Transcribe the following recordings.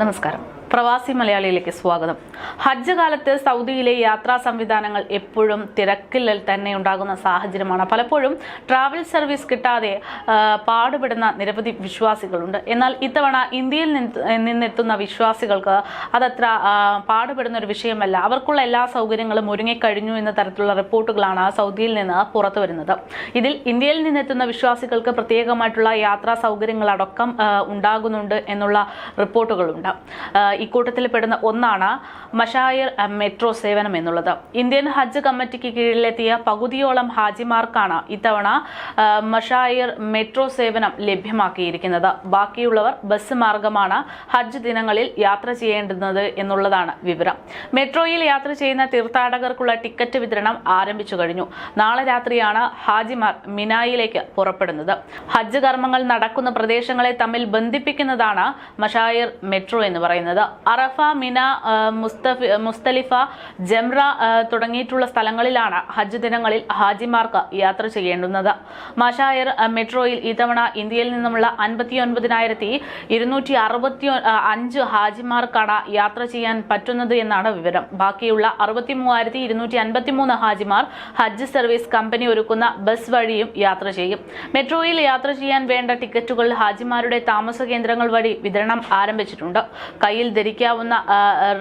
നമസ്കാരം. പ്രവാസി മലയാളിയിലേക്ക് സ്വാഗതം. ഹജ്ജ് കാലത്ത് സൗദിയിലെ യാത്രാ സംവിധാനങ്ങൾ എപ്പോഴും തിരക്കിൽ തന്നെ ഉണ്ടാകുന്ന സാഹചര്യമാണ്. പലപ്പോഴും ട്രാവൽ സർവീസ് കിട്ടാതെ പാടുപെടുന്ന നിരവധി വിശ്വാസികളുണ്ട്. എന്നാൽ ഇത്തവണ ഇന്ത്യയിൽ നിന്ന് നിന്നെത്തുന്ന വിശ്വാസികൾക്ക് അതത്ര പാടുപെടുന്ന ഒരു വിഷയമല്ല. അവർക്കുള്ള എല്ലാ സൗകര്യങ്ങളും ഒരുങ്ങിക്കഴിഞ്ഞു എന്ന തരത്തിലുള്ള റിപ്പോർട്ടുകളാണ് സൗദിയിൽ നിന്ന് പുറത്തു വരുന്നത്. ഇതിൽ ഇന്ത്യയിൽ നിന്നെത്തുന്ന വിശ്വാസികൾക്ക് പ്രത്യേകമായിട്ടുള്ള യാത്രാ സൗകര്യങ്ങളടക്കം ഉണ്ടാകുന്നുണ്ട് എന്നുള്ള റിപ്പോർട്ടുകളുണ്ട്. ഇക്കൂട്ടത്തിൽ പെടുന്ന ഒന്നാണ് മഷായർ മെട്രോ സേവനം എന്നുള്ളത്. ഇന്ത്യൻ ഹജ്ജ് കമ്മിറ്റിക്ക് കീഴിലെത്തിയ പകുതിയോളം ഹാജിമാർക്കാണ് ഇത്തവണ മഷായർ മെട്രോ സേവനം ലഭ്യമാക്കിയിരിക്കുന്നത്. ബാക്കിയുള്ളവർ ബസ് മാർഗമാണ് ഹജ്ജ് ദിനങ്ങളിൽ യാത്ര ചെയ്യേണ്ടുന്നത് എന്നുള്ളതാണ് വിവരം. മെട്രോയിൽ യാത്ര ചെയ്യുന്ന തീർത്ഥാടകർക്കുള്ള ടിക്കറ്റ് വിതരണം ആരംഭിച്ചു കഴിഞ്ഞു. നാളെ രാത്രിയാണ് ഹാജിമാർ മിനായിലേക്ക് പുറപ്പെടുന്നത്. ഹജ്ജ് കർമ്മങ്ങൾ നടക്കുന്ന പ്രദേശങ്ങളെ തമ്മിൽ ബന്ധിപ്പിക്കുന്നതാണ് മഷായർ മെട്രോ എന്ന് പറയുന്നത്. അറഫ മിന മുസ്തഫ മുസ്തലിഫ ജംറ തുടങ്ങിയിട്ടുള്ള സ്ഥലങ്ങളിലാണ് ഹജ്ജ് ദിനങ്ങളിൽ ഹാജിമാർക്ക് യാത്ര ചെയ്യേണ്ടുന്നത്. മഷായർ മെട്രോയിൽ ഇത്തവണ ഇന്ത്യയിൽ നിന്നുമുള്ള അൻപത്തി ഒൻപതിനായിരത്തി ഇരുന്നൂറ്റി അറുപത്തി അഞ്ച് ഹാജിമാർക്കാണ് യാത്ര ചെയ്യാൻ പറ്റുന്നത് എന്നാണ് വിവരം. ബാക്കിയുള്ള അറുപത്തി മൂവായിരത്തി ഇരുന്നൂറ്റി അൻപത്തി മൂന്ന് ഹാജിമാർ ഹജ്ജ് സർവീസ് കമ്പനി ഒരുക്കുന്ന ബസ് വഴിയും യാത്ര ചെയ്യും. മെട്രോയിൽ യാത്ര ചെയ്യാൻ വേണ്ട ടിക്കറ്റുകൾ ഹാജിമാരുടെ താമസ കേന്ദ്രങ്ങൾ വഴി വിതരണം ആരംഭിച്ചിട്ടുണ്ട്. കയ്യിൽ ധരിക്കാവുന്ന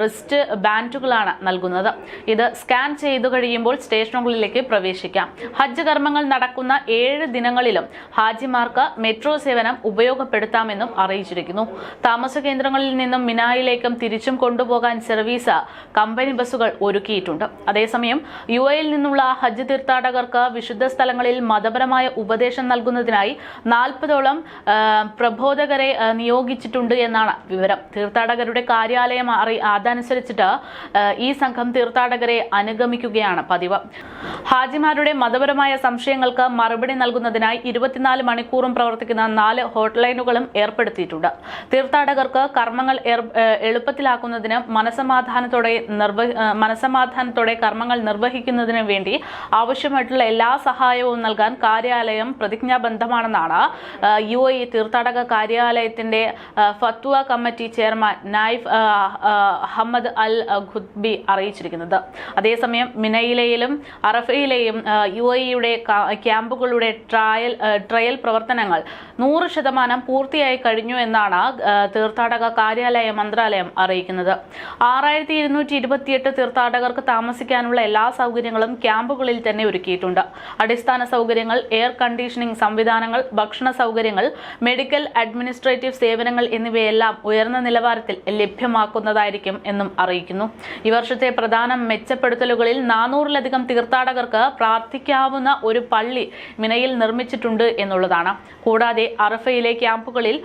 റിസ്റ്റ് ബാൻഡുകളാണ് നൽകുന്നത്. ഇത് സ്കാൻ ചെയ്തു കഴിയുമ്പോൾ സ്റ്റേഷനുകളിലേക്ക് പ്രവേശിക്കാം. ഹജ്ജ് കർമ്മങ്ങൾ നടക്കുന്ന ഏഴ് ദിനങ്ങളിലും ഹാജിമാർക്ക് മെട്രോ സേവനം ഉപയോഗപ്പെടുത്താമെന്നും അറിയിച്ചിരിക്കുന്നു. താമസ കേന്ദ്രങ്ങളിൽ നിന്നും മിനായിലേക്കും തിരിച്ചും കൊണ്ടുപോകാൻ സർവീസ് കമ്പനി ബസ്സുകൾ ഒരുക്കിയിട്ടുണ്ട്. അതേസമയം യു എയിൽ നിന്നുള്ള ഹജ്ജ് തീർത്ഥാടകർക്ക് വിശുദ്ധ സ്ഥലങ്ങളിൽ മതപരമായ ഉപദേശം നൽകുന്നതിനായി നാൽപ്പതോളം പ്രബോധകരെ നിയോഗിച്ചിട്ടുണ്ട് എന്നാണ് വിവരം. തീർത്ഥാടകരുടെ കാര്യാലയം അറി അതനുസരിച്ചിട്ട് ഈ സംഘം തീർത്ഥാടകരെ അനുഗമിക്കുകയാണ് പതിവ്. ഹാജിമാരുടെ മതപരമായ സംശയങ്ങൾക്ക് മറുപടി നൽകുന്നതിനായി ഇരുപത്തിനാല് മണിക്കൂറും പ്രവർത്തിക്കുന്ന നാല് ഹോട്ട്ലൈനുകളും ഏർപ്പെടുത്തിയിട്ടുണ്ട്. തീർത്ഥാടകർക്ക് കർമ്മങ്ങൾ എളുപ്പത്തിലാക്കുന്നതിന് മനസമാധാനത്തോടെ നിർവ മനസമാധാനത്തോടെ കർമ്മങ്ങൾ നിർവഹിക്കുന്നതിന് വേണ്ടി ആവശ്യമായിട്ടുള്ള എല്ലാ സഹായവും നൽകാൻ കാര്യാലയം പ്രതിജ്ഞാബദ്ധമാണെന്നാണ് യു എ തീർത്ഥാടക കാര്യാലയത്തിന്റെ ഫത്വ കമ്മിറ്റി ചെയർമാൻ നായിഫ് ഏഹ് അഹമ്മദ് അൽ ഖുദ്ബി അറിയിച്ചിരിക്കുന്നത്. അതേസമയം മിനയിലെയും അറഫയിലെയും യു എ ഇയുടെ ക്യാമ്പുകളുടെ ട്രയൽ ട്രയൽ പ്രവർത്തനങ്ങൾ നൂറ് ശതമാനം പൂർത്തിയായി കഴിഞ്ഞു എന്നാണ് തീർത്ഥാടക കാര്യാലയ മന്ത്രാലയം അറിയിക്കുന്നത്. ആറായിരത്തി ഇരുന്നൂറ്റി ഇരുപത്തിയെട്ട് തീർത്ഥാടകർക്ക് താമസിക്കാനുള്ള എല്ലാ സൗകര്യങ്ങളും ക്യാമ്പുകളിൽ തന്നെ ഒരുക്കിയിട്ടുണ്ട്. അടിസ്ഥാന സൗകര്യങ്ങൾ എയർ കണ്ടീഷനിംഗ് സംവിധാനങ്ങൾ ഭക്ഷണ സൗകര്യങ്ങൾ മെഡിക്കൽ അഡ്മിനിസ്ട്രേറ്റീവ് സേവനങ്ങൾ എന്നിവയെല്ലാം ഉയർന്ന നിലവാരത്തിൽ ലഭ്യമാക്കുന്നതായിരിക്കും എന്നും അറിയിക്കുന്നു. ഈ വർഷത്തെ പ്രധാന മെച്ചപ്പെടുത്തലുകളിൽ നാനൂറിലധികം തീർത്ഥാടകർക്ക് പ്രാർത്ഥിക്കാവുന്ന ഒരു പള്ളി മിനയിൽ നിർമ്മിച്ചിട്ടുണ്ട് എന്നുള്ളതാണ്. കൂടാതെ അറഫയിലെ ക്യാമ്പുകളിൽ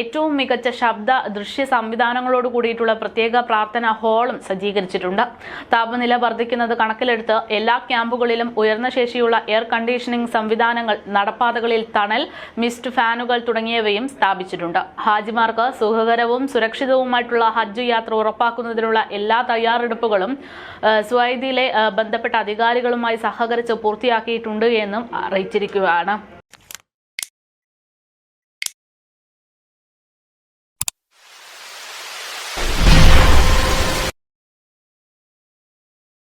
ഏറ്റവും മികച്ച ശബ്ദ ദൃശ്യ സംവിധാനങ്ങളോട് കൂടിയിട്ടുള്ള പ്രത്യേക പ്രാർത്ഥനാ ഹാളും സജ്ജീകരിച്ചിട്ടുണ്ട്. താപനില വർദ്ധിക്കുന്നത് കണക്കിലെടുത്ത് എല്ലാ ക്യാമ്പുകളിലും ഉയർന്ന ശേഷിയുള്ള എയർ കണ്ടീഷനിംഗ് സംവിധാനങ്ങൾ നടപ്പാതകളിൽ തണൽ മിസ്റ്റ് ഫാനുകൾ തുടങ്ങിയവയും സ്ഥാപിച്ചിട്ടുണ്ട്. ഹാജിമാർക്ക് സുഖകരവും സുരക്ഷിതവുമായിട്ടുള്ള ഹജ്ജ് യാത്ര ഉറപ്പാക്കുന്നതിനുള്ള എല്ലാ തയ്യാറെടുപ്പുകളും സുവൈദിയിലെ ബന്ധപ്പെട്ട അധികാരികളുമായി സഹകരിച്ച് പൂർത്തിയാക്കിയിട്ടുണ്ട് എന്നും അറിയിച്ചിരിക്കുകയാണ്.